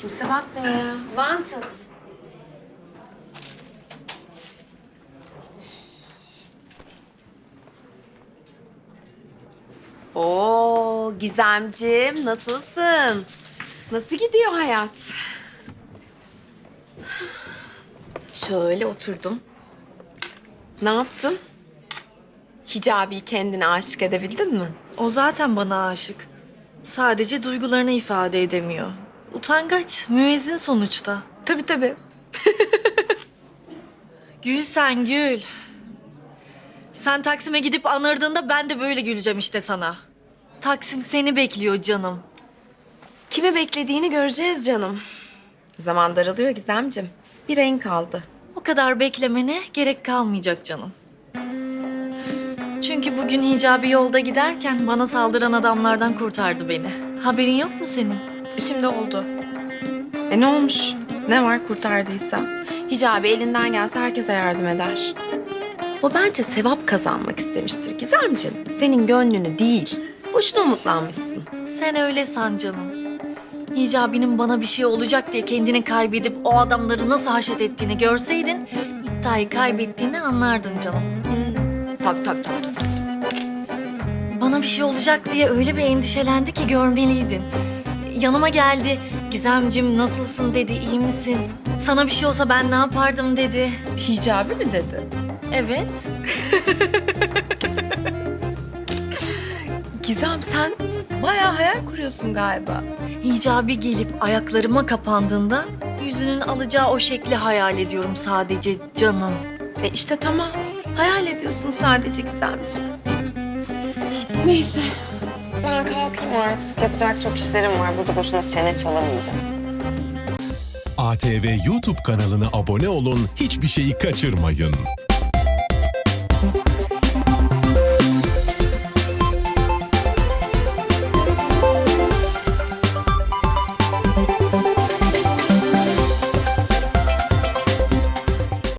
Kimse bakmıyor ya. Wanted. Oo Gizemcim nasılsın? Nasıl gidiyor hayat? Şöyle oturdum. Ne yaptın? Hicabi'yi kendine aşık edebildin mi? O zaten bana aşık. Sadece duygularını ifade edemiyor. Utangaç, müezzin sonuçta. Tabii tabii. Gül sen gül. Sen Taksim'e gidip anırdığında ben de böyle güleceğim işte sana. Taksim seni bekliyor canım. Kimi beklediğini göreceğiz canım. Zaman daralıyor Gizemcim. Bir ayın kaldı. O kadar beklemene gerek kalmayacak canım. Çünkü bugün hicabi yolda giderken bana saldıran adamlardan kurtardı beni. Haberin yok mu senin? Şimdi oldu. E ne olmuş? Ne var kurtardıysa? Hicabi elinden gelse herkese yardım eder. O bence sevap kazanmak istemiştir Gizemcim. Senin gönlünü değil. Boşuna umutlanmışsın. Sen öyle san canım. Hicabi'nin bana bir şey olacak diye kendini kaybedip o adamları nasıl haşet ettiğini görseydin... ...iddiayı kaybettiğini anlardın canım. Tabii tabii tabii. tabii. Bana bir şey olacak diye öyle bir endişelendi ki görmeliydin. Yanıma geldi. Gizemcim nasılsın dedi, iyi misin? Sana bir şey olsa ben ne yapardım dedi. Hicabi mi dedi? Evet. Gizem sen bayağı hayal kuruyorsun galiba. Hicabi gelip ayaklarıma kapandığında yüzünün alacağı o şekli hayal ediyorum sadece canım. E işte tamam. Hayal ediyorsun sadece Gizemciğim. Neyse. Ben kalkayım artık. Yapacak çok işlerim var. Burada boşuna çene çalamayacağım. ATV YouTube kanalına abone olun, hiçbir şeyi kaçırmayın.